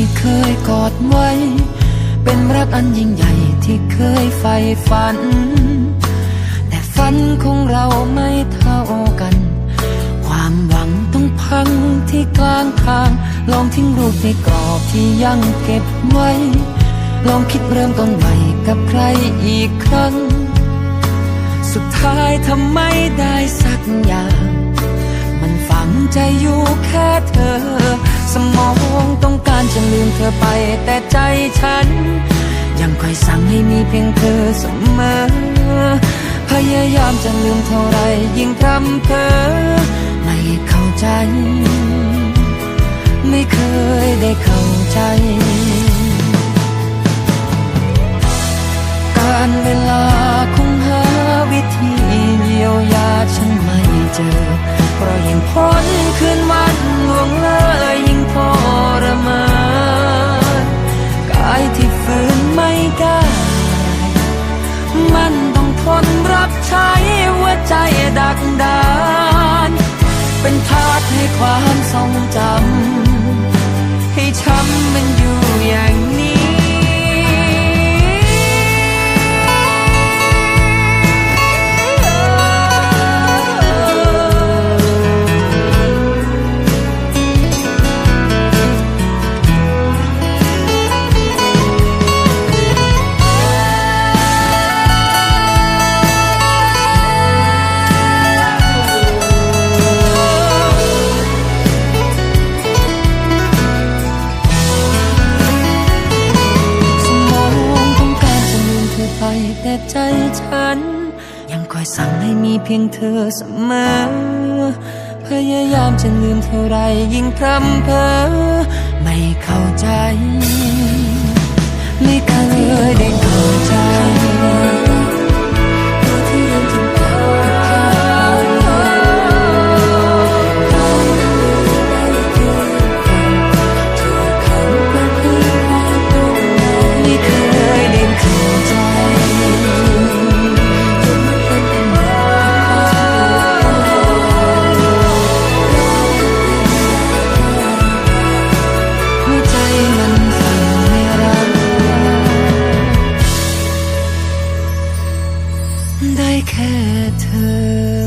ที่เคยกอดไว้ เป็นรักอันยิ่งใหญ่ที่เคยใฝ่ฝัน แต่ฝันของเราไม่เท่ากัน ความหวังต้องพังที่กลางทาง ลองทิ้งรูปในกรอบที่ยังเก็บไว้ ลองคิดเริ่มต้นใหม่กับใครอีกครั้ง สุดท้ายทำไม่ได้สักอย่าง มันฝังใจอยู่แค่เธอ สมองต้องการจะลืมเธอไป แต่ใจฉัน ยังคอยสั่งให้มีเพียงเธอเสมอ พยายามจะลืมเท่าไรยิ่งพร่ำเพอไม่เข้าใจ ไม่เคยได้เข้าใจ การเวลา ยวยาฉันไม่เจอ เพราะยิ่งพ้นคืนวันล่วงเลยยิ่งทรมานกายที่ฝืนไม่ได้ มันต้องทนรับใช้หัวใจดักดาน เป็นทาสให้ความทรงจำ อเสมอ พยายามจะลืมเท่าไรยิ่งพร่ำเพอไม่เข้าใจ ไม่เคยได้เข้าใจ ได้แค่เธอ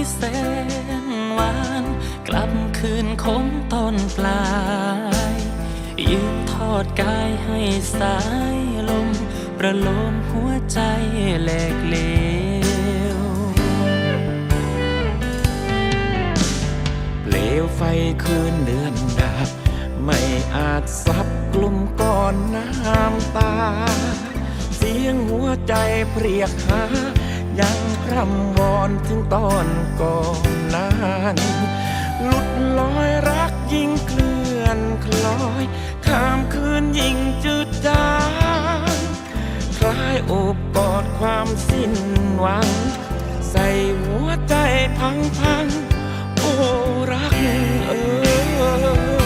ที่แสนหวาน กลับคืนคมตอนปลายยืนทอดกายให้สายลม ประโลมหัวใจแหลกเลวเปลวไฟคืนเดือนดับไม่อาจซับกลุ่มก้อนน้ำตาเสียสียงหัวใจเพรียกหา ยังร่ำวอนถึงตอนก่อนนั้นหลุดลอยรักยิ่งเคลื่อนคล้อยข้ามคืนยิ่งจืดจางคล้ายโอบกอดความสิ้นหวัง ใส่หัวใจพังพังๆโอ้รักเอ้ย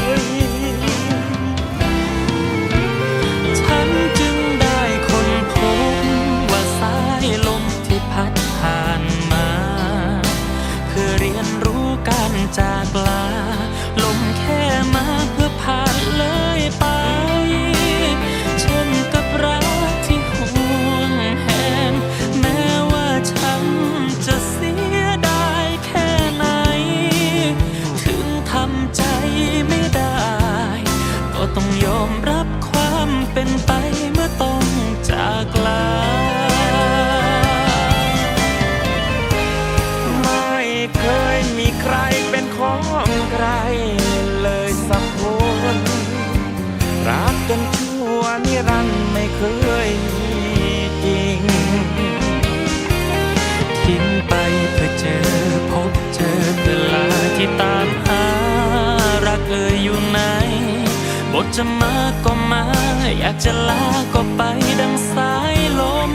นชั่วนิรันดร์ไม่เคยมีจริง ทิ้งไปเพื่อเจอพบเจอเวลาที่ตามหา รักเอ่ยอยู่ไหน บทจะมาก็มา อยากจะลาก็ไปดังสายลม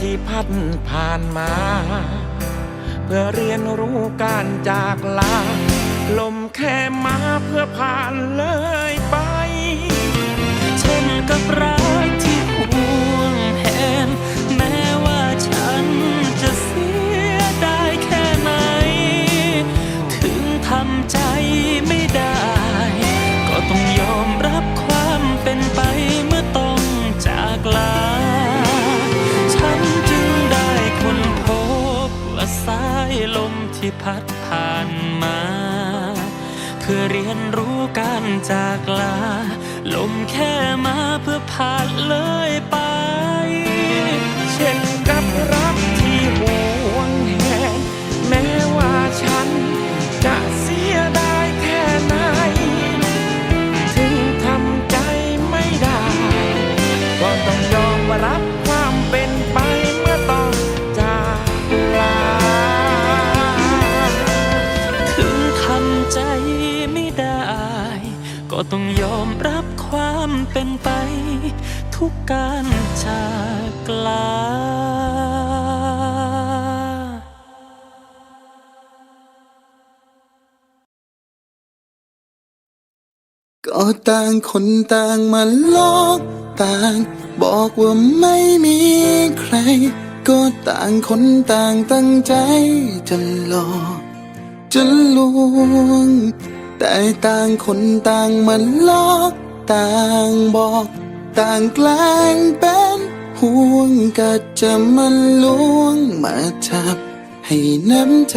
ที่พัดผ่านมา เพื่อเรียนรู้การจากลา ลมแค่มาเพื่อผ่านเลยไป เช่นกับเรา พัดผ่านมา เพื่อเรียนรู้การจากลา ลมแค่มาเพื่อผ่านเลยไป เช่นกับรักที่ห่วงแหนแม้ว่าฉันจะเสียดายแค่ไหน ถึงทำใจไม่ได้ ก็ต้องยอมรับ ต้องยอมรับความเป็นไป ทุกการจากลาก็ต่างคนต่างมาลอกต่าง บอกว่าไม่มีใคร ก็ต่างคนต่างตั้งใจจะหลอกจะลวง แต่ต่างคนต่างมันลอกต่างบอก ต่างแกล้งเป็นห่วงก็จะมันลวงมาทับให้น้ำใจ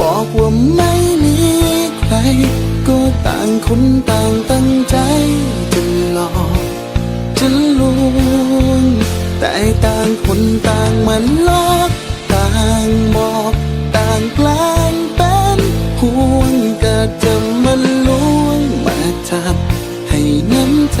บอกว่าไม่มีใคร ก็ต่างคนต่างตั้งใจจะหลอกจะลวงแต่ต่างคนต่างมันลอกต่างบอกต่างแกล้งเป็นห่วงก็จะมันลวงมาจับให้น้ำใจ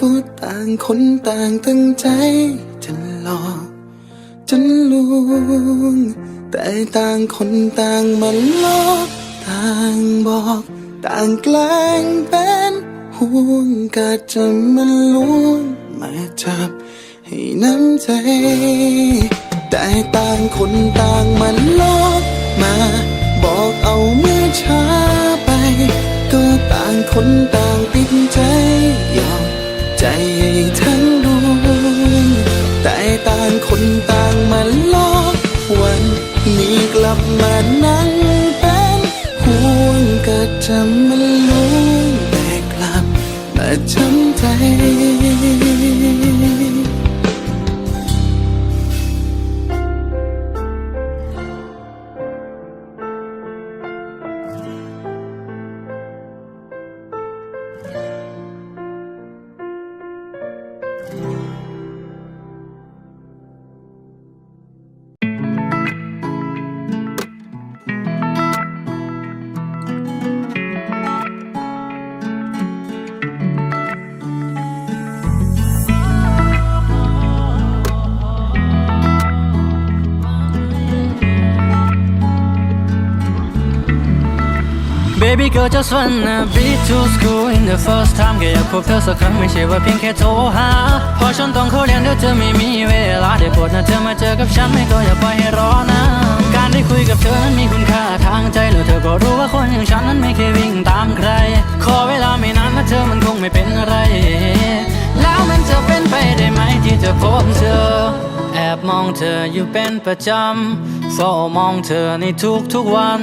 ก็ต่างคนต่างตั้งใจจะหลอกจะลวงแต่ต่างคนต่างมันลอกต่างบอก ต่างแกล้งเป็นห่วงก็จะมันลวงมาจับให้น้ำใจ แต่ต่างคนต่างมันลอกมา บอกเอาเมื่อช้าไป ก็ต่างคนต่างติดใจยอม ใจทั้งดวงแต่ต่างคนต่างมันลอกวันนี้กลับมานั้น Baby girl just wanna be to school in the first time แค่อยากพบเธอสักครั้งไม่ใช่ว่าเพียงแค่โทรหาเพราะฉันต้องเข้าเรียนเดี๋ยวจะไม่มีเวลาได้โปรดนะเธอมาเจอกับฉันไม่ก็อย่าปล่อยให้รอนะการได้คุยกับเธอนั้นมีคุณค่าทางใจแล้วเธอก็รู้ว่าคนอย่างฉันนั้นไม่เคยวิ่งตามใคร ขอเวลาไม่นานนะเธอมันคงไม่เป็นอะไร แล้วมันจะเป็นไปได้ไหมที่จะพบเธอ แอบมองเธออยู่เป็นประจำเฝ้ามองเธอในทุกๆวัน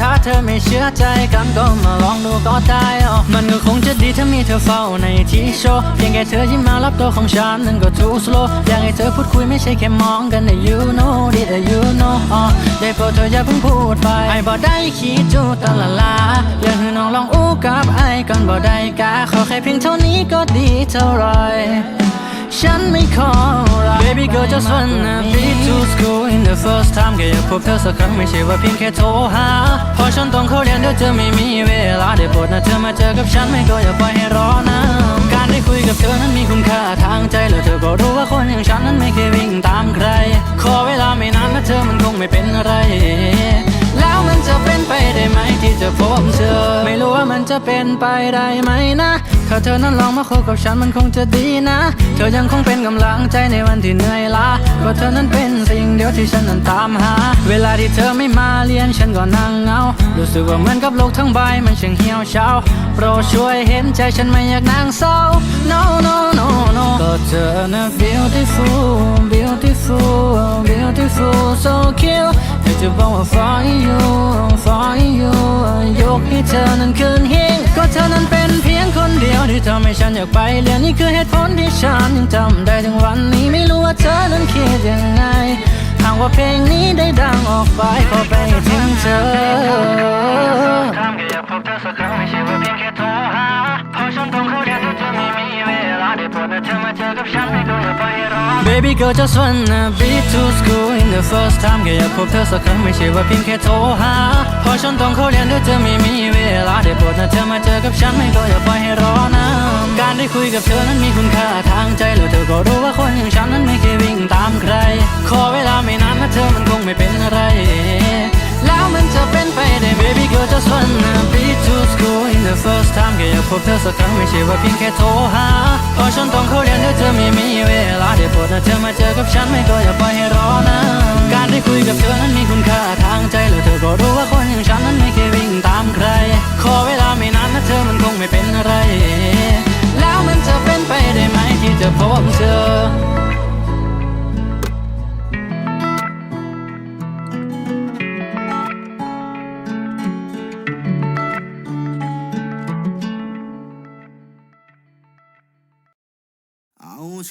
ถ้าเธอไม่เชื่อใจกันก็มาลองดูก็ได้อ๋อมันก็คงจะดีถ้ามีเธอเฝ้าในที่โชว์เพียงแค่เธอยิ้มมารับตัวของฉันนั้นก็ too slow อยากให้เธอพูดคุยไม่ใช่แค่มองกันนะ you know did you know อ๋อได้โปรดเธออย่าเพิ่งพูดไปไอ้บ่ได้คิดจูตะละลาอยากให้น้องลองอู้กับไอ้ก่อนบ่ได้กาขอแค่เพียงเท่านี้ก็ดีเท่าไร ฉันไม่ขออะไร Baby girl just wanna be to school in the first time แค่อยากพบเธอสักครั้งไม่ใช่ว่าเพียงแค่โทรหาเพราะฉันต้องเข้าเรียนเดี๋ยวจะไม่มีเวลาได้โปรดนะเธอมาเจอกับฉันไม่ก็อย่าปล่อยให้รอนะการได้คุยกับเธอนั้นมีคุณค่าทางใจแล้วเธอก็รู้ว่าคนอย่างฉันนั้นไม่เคยวิ่งตามใคร ขอเวลาไม่นานนะเธอมันคงไม่เป็นอะไรแล้วมันจะเป็นไปได้ไหมที่จะพบเธอ ไม่รู้ว่ามันจะเป็นไปได้ไหมนะ ถ้าเธอนั้นลองมาคบกับฉันมันคงจะดีนะ เธอยังคงเป็นกำลังใจในวันที่เหนื่อยล้าก็เธอนั้นเป็นสิ่งเดียวที่ฉันนั้นตามหา เวลาที่เธอไม่มาเรียนฉันก็นั่งเงา รู้สึกว่าเหมือนกับโลกทั้งใบมันช่างเหี่ยวเฉาโปรดช่วยเห็นใจฉันไม่อยากนั่งเศร้า no no no no ก็เธอนะ beautiful beautiful beautiful so cute อยากจะบอกว่า for you for you ยกให้เธอนั้นคืนหิ้งก็เธอนั้น ทำให้ฉันอยากไปเรียนนี่คือเหตุผลที่ฉันยังจำได้ถึงวันนี้ไม่รู้ว่าเธอนั้นคิดยังไงหากว่าเพลงนี้ได้ดังออกไปขอไปถึงเธอทำแค่อยากพบเธอสักครั้งไม่ใช่ว่าเพียงแค่โทรหาเพราะฉันต้องเข้าเรี ได้โปรดนะเธอมาเจอกับฉันไม่ก็อย่าไปรอ Baby girl just wanna be to school in the first time แค่อยากพบเธอสักครั้งไม่ใช่ว่าเพียงแค่โทรหาเพราะฉันต้องเข้าเรียนด้วยเธอไม่มีเวลาได้โปรดนะเธอมาเจอกับฉันไม่ก็อย่าปล่อยให้รอนานการได้คุยกับเธอนั้นมีคุณค่าทางใจแล้วเธอก็รู้ว่าคนอย่างฉันนั้นไม่เคยวิ่งตามใคร ขอเวลาไม่นานนะเธอมันคงไม่เป็นอะไร แล้วมันจะเป็นไปได้ baby girl just wanna be to school in the first time แค่อยากพบเธอสักครั้งไม่ใช่ว่าเพียงแค่โทรหาเพราะฉันต้องเข้าเรียนด้วยเธอไม่มีเวลาได้โปรดนะเธอมาเจอกับฉันไม่ก็อย่าปล่อยให้รอนานการได้คุยกับเธอนั้นมีคุณค่าทางใจแล้วเธอก็รู้ว่าคนอย่างฉันนั้นไม่เคยวิ่งตามใคร ขอเวลาไม่นานนะเธอมันคงไม่เป็นอะไร แล้วมันจะเป็นไปได้ไหมที่จะพบเธอ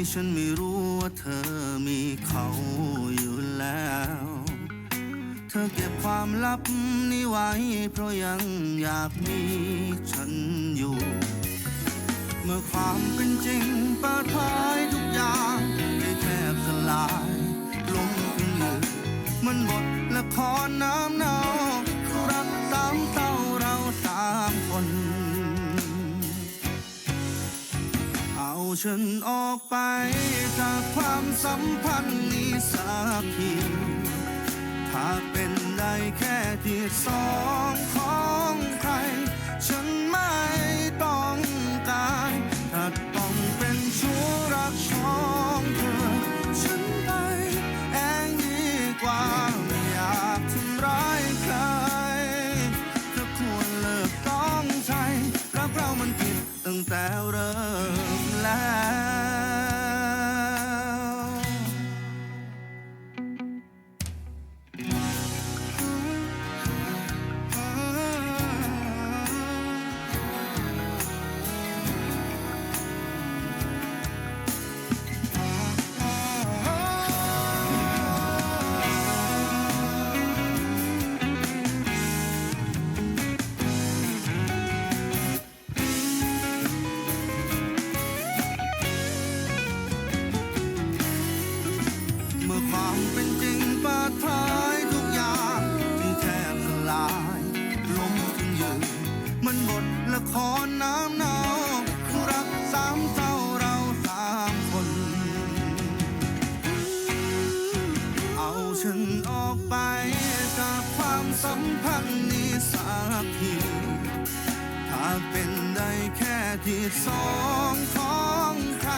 ที่ฉันไม่รู้ว่าเธอมีเขาอยู่แล้ว เธอเก็บความลับนี้ไว้ เพราะยังอยากมีฉันอยู่ เมื่อความเป็นจริงเปิดเผยทุกอย่างได้แทบสลายลงถึงมือมันบทละครน้ำเนารักสามเศร้า ฉันออกไป จากความสัมพันธ์นี้สักทีถ้าเป็นได้แค่ที่สองของใคร ฉันไม่ต้องการถ้าต้องเป็นชู้รักของเธอ ฉันไปเองดีกว่าไม่อยากทำร้ายใครเธอควรเลิกต้องใช้รักเรามันผิดตั้งแต่เริ่ม ไปจากความสัมพันธ์นี้สักทีถ้าเป็นได้แค่ที่สองของใคร